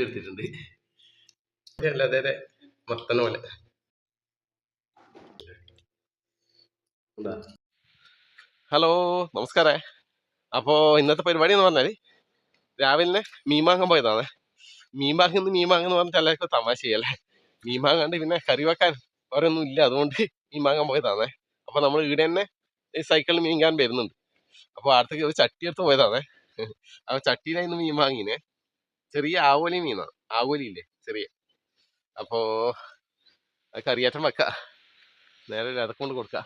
വലിച്ചെടുത്തിട്ടുണ്ട് അല്ലാതെ മത്തന പോലെ. ഹലോ നമസ്കാരേ. അപ്പോ ഇന്നത്തെ പരിപാടി എന്ന് പറഞ്ഞാൽ രാവിലെ മീൻ പോയതാണ്. മീൻ വാങ്ങുന്ന മീൻ വാങ്ങുന്ന പറഞ്ഞാൽ എല്ലാവർക്കും തമാശയല്ലേ മീൻ വാങ്ങാണ്ട് പിന്നെ കറി വെക്കാൻ ഓരോന്നും ഇല്ല. അതുകൊണ്ട് മീൻ പോയതാണ്. അപ്പൊ നമ്മൾ ഇവിടെ തന്നെ സൈക്കിളിൽ മീൻ കാണാൻ വരുന്നുണ്ട്. അപ്പൊ അടുത്തേക്ക് ഒരു ചട്ടി എടുത്ത് പോയതാണ്. ആ ചട്ടിയിലായിരുന്നു മീൻ വാങ്ങിനെ ചെറിയ ആവോലി മീനാണ് ആവോലി ഇല്ലേ ചെറിയ. അപ്പോ അത് കറിയാറ്റം വെക്ക. നേരെ അതൊക്കെ കൊണ്ട് കൊടുക്ക.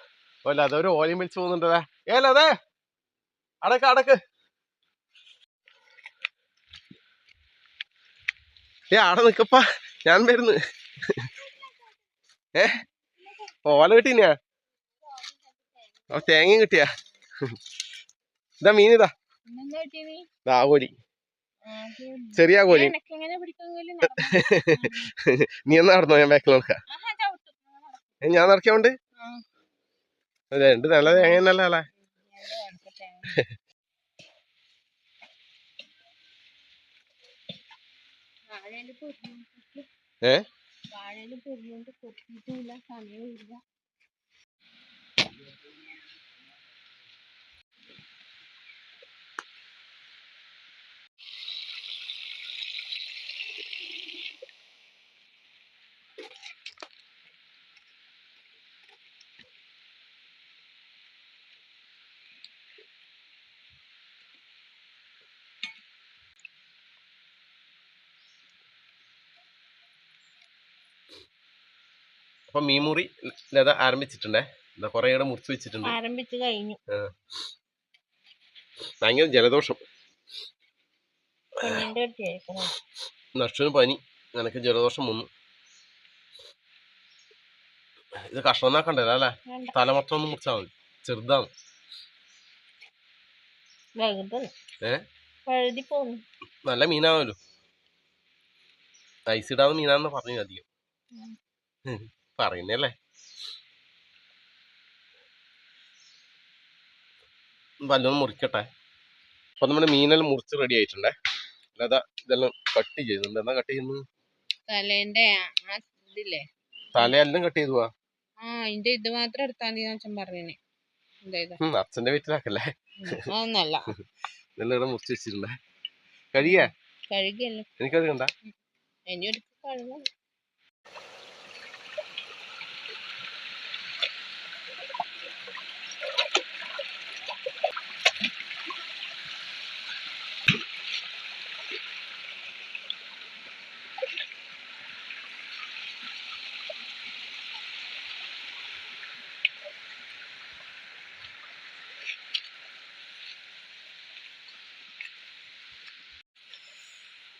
അല്ല അതൊരു ഓലയും വിളിച്ചു പോകുന്നുണ്ടതാ ഏല അതെ! അടക്ക അടക്ക്! ഏ ആടെ നിക്കപ്പാ. ഞാൻ വരുന്നു. ഏ? ഓല കിട്ടീനാ ഓ തേങ്ങയും കിട്ടിയാ. ഇതാ മീൻ ഇതാ ആവോലി. ചെറിയ കോലി. നീ എന്നാ നടന്നോ? ഞാൻ ബാക്കിൽ നടക്കും. ഞാൻ നടക്കാണ്ട്. രണ്ട് നല്ല തേങ്ങ അല്ലേ ഏ? വാഴയിൽ പൊരിഞ്ഞോണ്ട് കൊത്തിയിട്ടുമില്ല സമയമില്ല അപ്പൊ മീൻമുറി ലത ആരംഭിച്ചിട്ടുണ്ടേ? എന്താ കൊറേ ഇവിടെ മുറിച്ച് വെച്ചിട്ടുണ്ട്. ആരംഭിച്ചു കഴിഞ്ഞു. ഭയങ്കര ജലദോഷം. നഷ്ടന് പനി. നിനക്ക് ജലദോഷം വന്നു. ഇത് കഷ്ണം നാക്കണ്ടല്ലോ അല്ലേ? തല മൊത്തം ഒന്ന് മുറിച്ചാൽ മതി. ചെറുതാണ്. നല്ല മീനാവല്ലോ ഐസിടാവുന്ന മീനാന്ന് പറഞ്ഞു അധികം. പറയുന്നല്ലേ വല്ലതും മുറിക്കട്ടെ. അപ്പൊ നമ്മുടെ മീനെല്ലാം മുറിച്ച് റെഡി ആയിട്ടുണ്ടേ. അല്ലാതെ ഇതെല്ലാം കട്ട് ചെയ്യുന്നുണ്ട്. എന്നാ കട്ട് ചെയ്യുന്നു തലേന്റെ ഇതില്ലേ? തലയെല്ലാം കട്ട് ചെയ്തു ആ അതിന്റെ ഇത് മാത്രം എടുത്താൽ മതി അച്ഛൻ പറഞ്ഞേ അച്ഛന്റെ വീട്ടിലാക്കല്ലേ? ഒന്നല്ല ഇതെല്ലാം ഇവിടെ മുറിച്ച് വെച്ചിട്ടുണ്ടേ. കഴുകിയാ? കഴുകിയല്ലോ. എനിക്കത് കണ്ട? ഇനി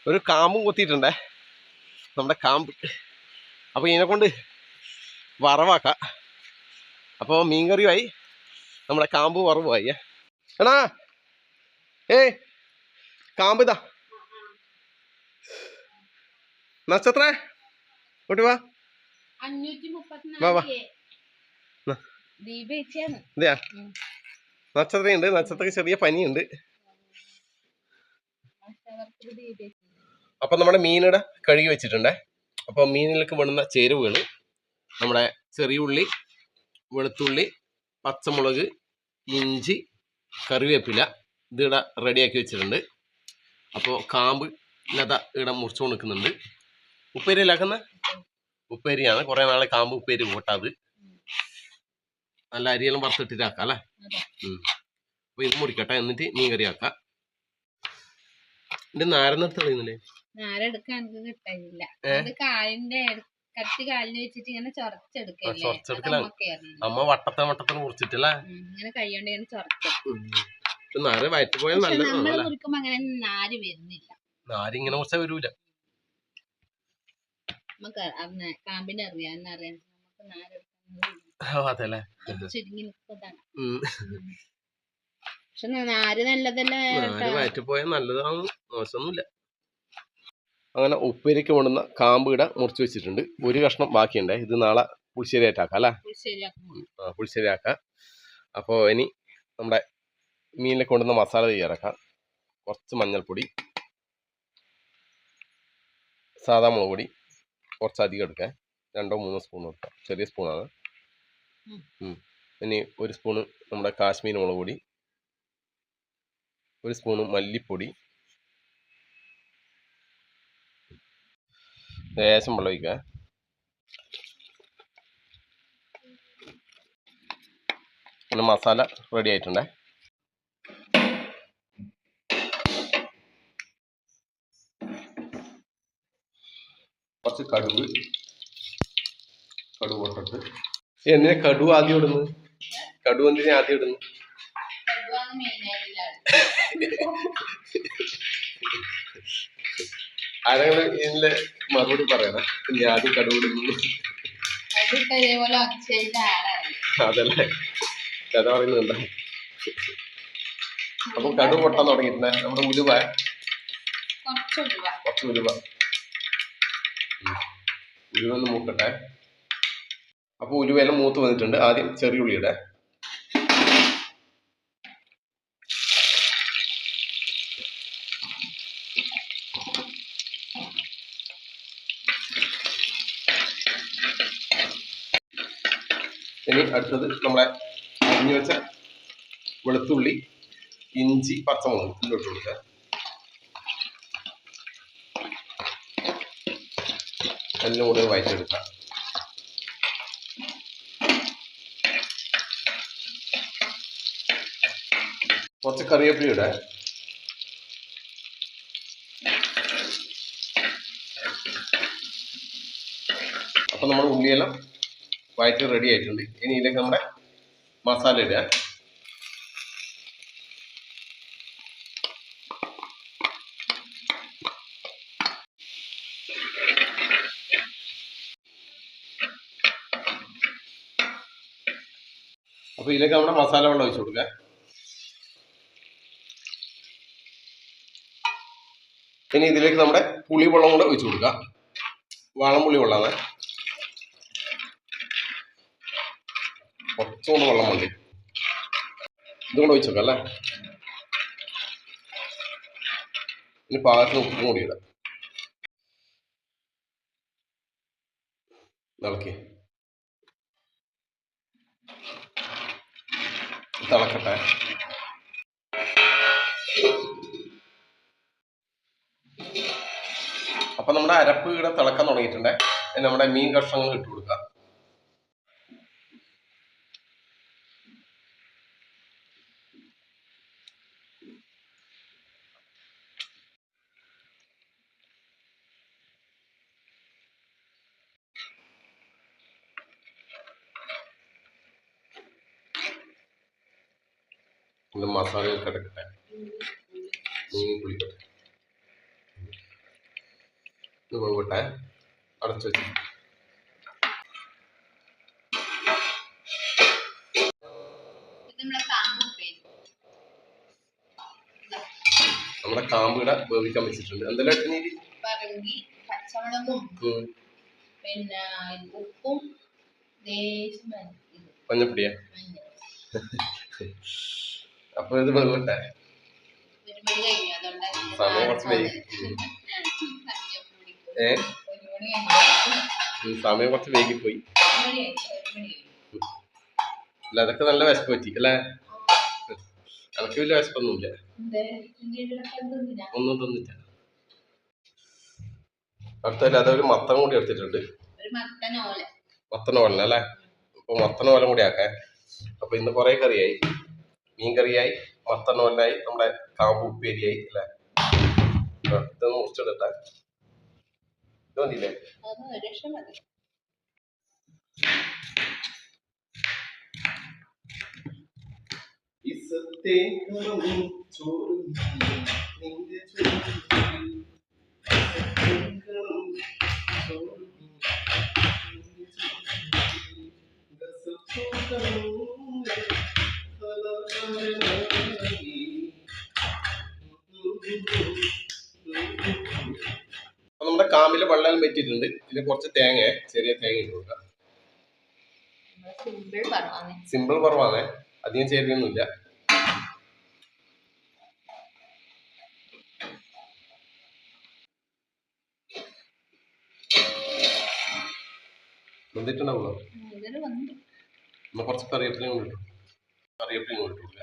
ഒരു കാമ്പും കൊത്തിയിട്ടുണ്ടേ. നമ്മുടെ കാമ്പ്. അപ്പോൾ ഇതിനെ കൊണ്ട് വറവാക്കാം. അപ്പോൾ മീൻകറിയുമായി നമ്മുടെ കാമ്പ് വറവുമായി എടാ ഏ കാമ്പ് ഇതാ. നക്ഷത്രേ ഇങ്ങോട്ട് വാ. അതെയാ നക്ഷത്രയുണ്ട് നക്ഷത്രക്ക് ചെറിയ പനിയുണ്ട്. അപ്പം നമ്മുടെ മീനിടെ കഴുകി വെച്ചിട്ടുണ്ടേ. അപ്പോൾ മീനിലേക്ക് വേണ്ടുന്ന ചേരുവകൾ നമ്മുടെ ചെറിയ ഉള്ളി വെളുത്തുള്ളി പച്ചമുളക് ഇഞ്ചി കറിവേപ്പില ഇത് ഇവിടെ റെഡിയാക്കി വെച്ചിട്ടുണ്ട്. അപ്പോൾ കാമ്പ് ലത ഇവിടെ മുറിച്ചു കൊടുക്കുന്നുണ്ട് ഉപ്പേരിയിലാക്കുന്ന ഉപ്പേരിയാണ്. കുറേ നാളെ കാമ്പ് ഉപ്പേരി കൂട്ടാത്. നല്ല അരിയെല്ലാം വറുത്തിട്ടിട്ടാക്കാം അല്ലേ. അപ്പോൾ ഇത് മുറിക്കട്ടെ. എന്നിട്ട് മീൻ കറി ഇത് നാരന്നെടുത്ത് കളയുന്നില്ലേ? നാരെടുക്കാൻ എനിക്ക് കിട്ടാനില്ല? അത് കാലിന്റെ കത്തി കാലിന് വെച്ചിട്ട് ഇങ്ങനെ ചൊറച്ചെടുക്കല്ലേ. അമ്മ വട്ടത്തെ വട്ടത്തിന് മുറിച്ചിട്ടല്ലേ? ഇങ്ങനെ കൈകൊണ്ട് ഇങ്ങനെ നാര് വയറ്റ് പോയാൽ നല്ല മുറിക്കുമ്പോ അങ്ങനെ നാര് വരുന്നില്ല. നാരിങ്ങനെ മുറിച്ചാ വരൂല. നമുക്ക് കാമ്പിന്റെ അതല്ലേ. ചുരുങ്ങി നിൽക്കുന്നതാണ്. പക്ഷെ നാര് നല്ലതല്ലേ നല്ലതാണ് മോശമൊന്നുമില്ല. അങ്ങനെ ഉപ്പേരിക്ക് കൊണ്ടുവന്ന കാമ്പ് ഇട മുറിച്ച് വെച്ചിട്ടുണ്ട്. ഒരു കഷ്ണം ബാക്കിയുണ്ടേ. ഇത് നാളെ പുളിശ്ശേരി ആയിട്ടാക്കാം അല്ലേ ആ പുളിശ്ശേരി ആക്കാം അപ്പോൾ ഇനി നമ്മുടെ മീനിലേക്ക് കൊണ്ടുവന്ന മസാല തയ്യാറാക്കാം കുറച്ച് മഞ്ഞൾപ്പൊടി സാധാ മുളക് പൊടി കുറച്ചധികം എടുക്കാം. രണ്ടോ മൂന്നോ സ്പൂൺ എടുക്കാം. ചെറിയ സ്പൂണാണ്. ഇനി ഒരു സ്പൂണ് നമ്മുടെ കാശ്മീരി മുളക് പൊടി ഒരു സ്പൂണ് മല്ലിപ്പൊടി. ലേശം വെള്ളം ഒഴിക്കുക. പിന്നെ മസാല റെഡി ആയിട്ടുണ്ട്. കുറച്ച് കടുവ് കടുവ് പൊട്ടിട്ട്. എന്തിനാ കടുവ് ആദ്യം ഇടുന്നത്? കടുവ് എന്തിനാ ആദ്യം മെയിനായിട്ടുള്ള ആരെങ്കിലും ഇതിന്റെ മറുപടി പറയണം. ഞാൻ ആദ്യം ആളാണ് അതല്ലേ. കഥ പറയുന്നുണ്ട്? അപ്പൊ കടു പൊട്ടാൻ തുടങ്ങിയിട്ടുണ്ട്. നമ്മുടെ ഉലുവ കുറച്ച് ഉലുവ ഉലുവ. ഒന്ന് മൂക്കട്ടെ. അപ്പൊ ഉലുവയെല്ലാം മൂത്ത് വന്നിട്ടുണ്ട്. ആദ്യം ചെറിയ ഉള്ളിയുടെ. ഇനി അടുത്തത് നമ്മളെ അരിഞ്ഞു വെച്ച വെളുത്തുള്ളി ഇഞ്ചി പച്ചമുളക് ഇതിലോട്ട് കൊടുക്കുക. എല്ലാം കൂടെ വഴറ്റെടുക്കാം കുറച്ച് കറിവേപ്പില ഇടാം അപ്പൊ നമ്മൾ ഉള്ളിയെല്ലാം വഴറ്റി റെഡി ആയിട്ടുണ്ട്. ഇനി ഇതിലേക്ക് നമ്മുടെ മസാല ഇടുക. അപ്പൊ ഇതിലേക്ക് നമ്മുടെ മസാല വെള്ളം ഒഴിച്ചു കൊടുക്കുക. ഇനി ഇതിലേക്ക് നമ്മുടെ പുളിവെള്ളം കൂടെ ഒഴിച്ചു കൊടുക്കുക. വാളംപുളി വെള്ളമാണ്. കുറച്ചുകൂടെ വെള്ളം മതി. ഇതും കൂടെ ഒഴിച്ചു വെക്കാം അല്ലേ? ഇനി പാകത്തിന് ഉപ്പും കൂടി ഇടാം. ഇളക്കി. തിളക്കട്ടെ. അപ്പൊ നമ്മുടെ അരപ്പ് ഇവിടെ തിളക്കാൻ തുടങ്ങിയിട്ടുണ്ടെ. നമ്മുടെ മീൻ കഷ്ണങ്ങൾ ഇട്ട് കൊടുക്കാം. ഇത് மசாலையும் കിടക്കട്ടെ. മീൻ കുളിക്കട്ടെ ഇത് പോകട്ടെ അടച്ചു വെച്ചു. നമ്മുടെ കാമ്പിട വേവിക്കാൻ വെച്ചിട്ടുണ്ട്. എന്തെല്ലാം പറങ്കി പച്ചമുളകും പിന്നെ ഉപ്പും മഞ്ഞപ്പൊടിയാ? അപ്പൊ ഇത് വെള്ളണ്ടേ സമയം കുറച്ച് വൈകി. ഏ? സമയം കുറച്ച് പോയി അല്ല അതൊക്കെ നല്ല വിശപ്പ് പറ്റി അല്ലേ? എനിക്ക് വലിയ വിശപ്പൊന്നുമില്ല. ഒന്നും തന്നില്ല. അടുത്തല്ല അതൊരു മത്തം കൂടി എടുത്തിട്ടുണ്ട്. ഓലൻ അല്ലേ? അപ്പൊ മത്തനോലം ഓലം കൂടി ആക്കാൻ അപ്പൊ ഇന്ന് കൊറേ കറിയായി. മീൻ കറിയായി മത്തൻ ഓലനായി നമ്മുടെ കാമ്പ് ഉപ്പേരിയായി അല്ലേ? ഇതൊന്ന് മുറിച്ചെടുത്താ. ഇത് മതിയില്ലേ ചോറും ഒരു ലക്ഷം മതി അപ്പൊ വെള്ളം വെച്ചിട്ടുണ്ട് ഇതിൽ കുറച്ച് തേങ്ങ ചെറിയ തേങ്ങ ഇട്ട് കൊടുക്കാം. സിമ്പിൾ കുറവാണ്. അധികം ചേരുകയൊന്നുമില്ല വന്നിട്ടുണ്ടാവുമോ? നമ്മൾ കുറച്ച് കറിവേപ്പിലയും കൊണ്ട് ഇട്ടു. കറിവേപ്പിലയും കൊണ്ട് ഇട്ടു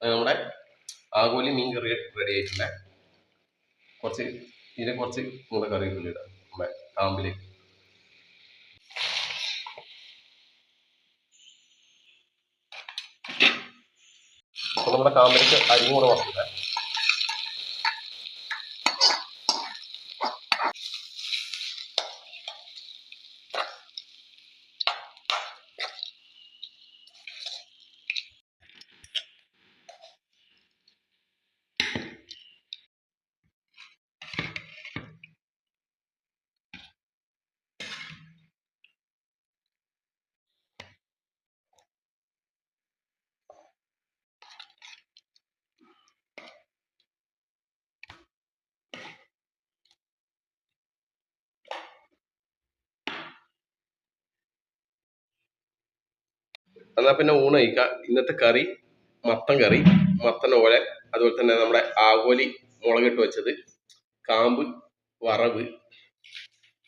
അത് നമ്മുടെ ആകോലി മീൻ കറി റെഡി ആയിട്ടുണ്ട് കുറച്ച് ഇതിൽ കുറച്ച് നമ്മുടെ കറിവേപ്പില ഇടാം നമ്മുടെ കാമ്പിലേക്ക് നമ്മുടെ കാമ്പിലേക്ക് അരിയും കൂടെ വറക്കില്ല എന്നാൽ പിന്നെ ഊണ് കഴിക്കാം. ഇന്നത്തെ കറി മത്തൻ കറി മത്തൻ ഓല അതുപോലെ തന്നെ നമ്മുടെ ആകോലി മുളകിട്ട് വെച്ചത് കാമ്പ് വറവ്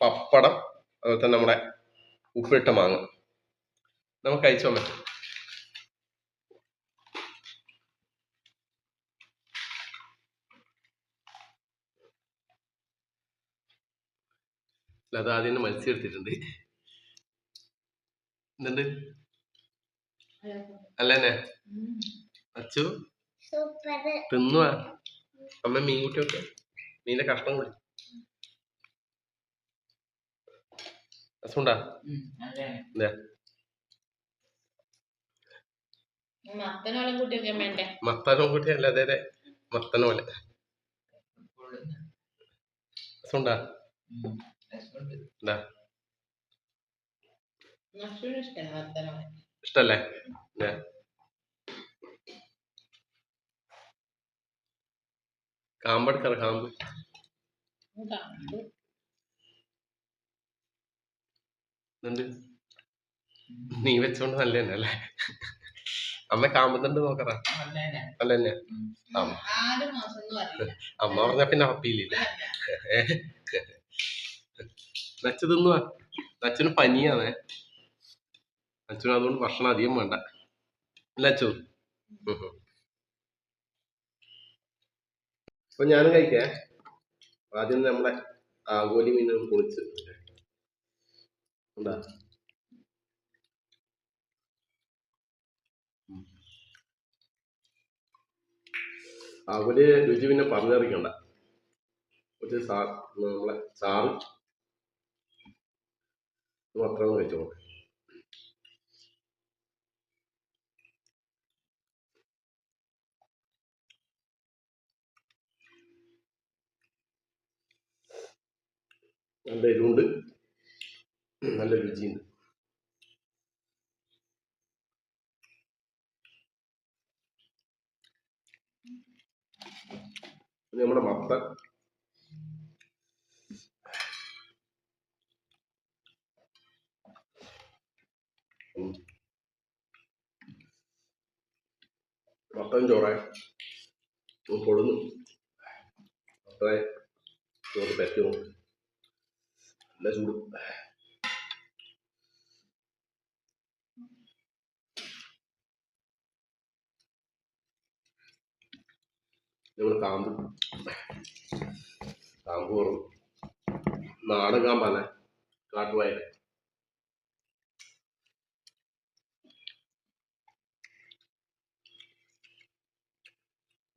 പപ്പടം അതുപോലെ തന്നെ നമ്മുടെ ഉപ്പിട്ട മാങ്ങ. നമുക്ക് കഴിച്ചോമേ അത് ആദ്യം തന്നെ മത്സ്യം എടുത്തിട്ടുണ്ട്. എന്തുണ്ട്? അല്ലേ അച്ചു? തിന്നുവാ. അമ്മ മീൻ കുട്ടി ഒക്കെ മീനിന്റെ കഷ്ണം കൂടി. രസമുണ്ടാ? മത്തനോളം കുട്ടി അല്ല അതെ അതെ. മത്തനോലെ. രസമുണ്ടാ? ഇഷ്ടമാണ് മത്തനോളം ഇഷ്ടല്ലേ? അല്ലേ കാമ്പെടുക്കാറ് കാമ്പ്. നീ വെച്ചോണ്ട് നല്ല തന്നെ അല്ലേ? അമ്മ കാമ്പുന്നുണ്ട് നോക്കറ നല്ല തന്നെ അമ്മ. പറഞ്ഞ പിന്നെ അപ്പീലില്ല നച്ചു തിന്നുവാ. നച്ചിന് പനിയാണേ. നച്ചിന് അതുകൊണ്ട് ഭക്ഷണം അധികം വേണ്ട. അല്ല അച്ചു അപ്പൊ ഞാനും കഴിക്കേ. ആദ്യം നമ്മളെ ആഗോലി മീൻ പൊളിച്ച്. എന്താ ആഗോലി രുചി പിന്നെ പറഞ്ഞറിയിക്കണ്ട കുറച്ച് സാ നമ്മളെ ചാറ്. മാത്രം കഴിച്ചോ നല്ല എരിവുണ്ട് നല്ല രുചിയുണ്ട്. നമ്മുടെ മത്ത. മത്തൻ ചോറ പൊടുന്നു മത്തനെ ചോറ് പറ്റി നോക്ക് നല്ല ചൂട് നമ്മൾ കാമ്പ് കാമ്പ് കുറവ് നാടൻ കാമ്പാണ്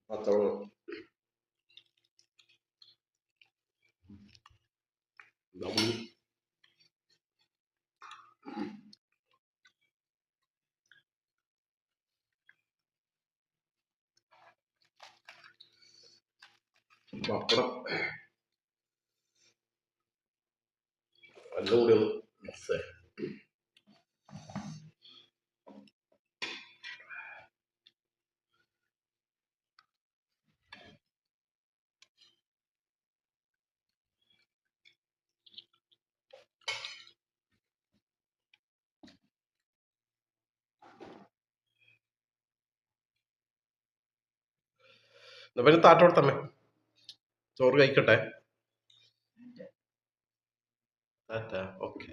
പച്ചവളം നമ്മൾ പപ്പടം എല്ലാം കൂടി ഒന്ന് മിക്സ് ആയി എന്നാ പിന്നെ താറ്റ കൊടുത്തമ്മേ ചോറ് കഴിക്കട്ടെ? താറ്റ ഓക്കെ.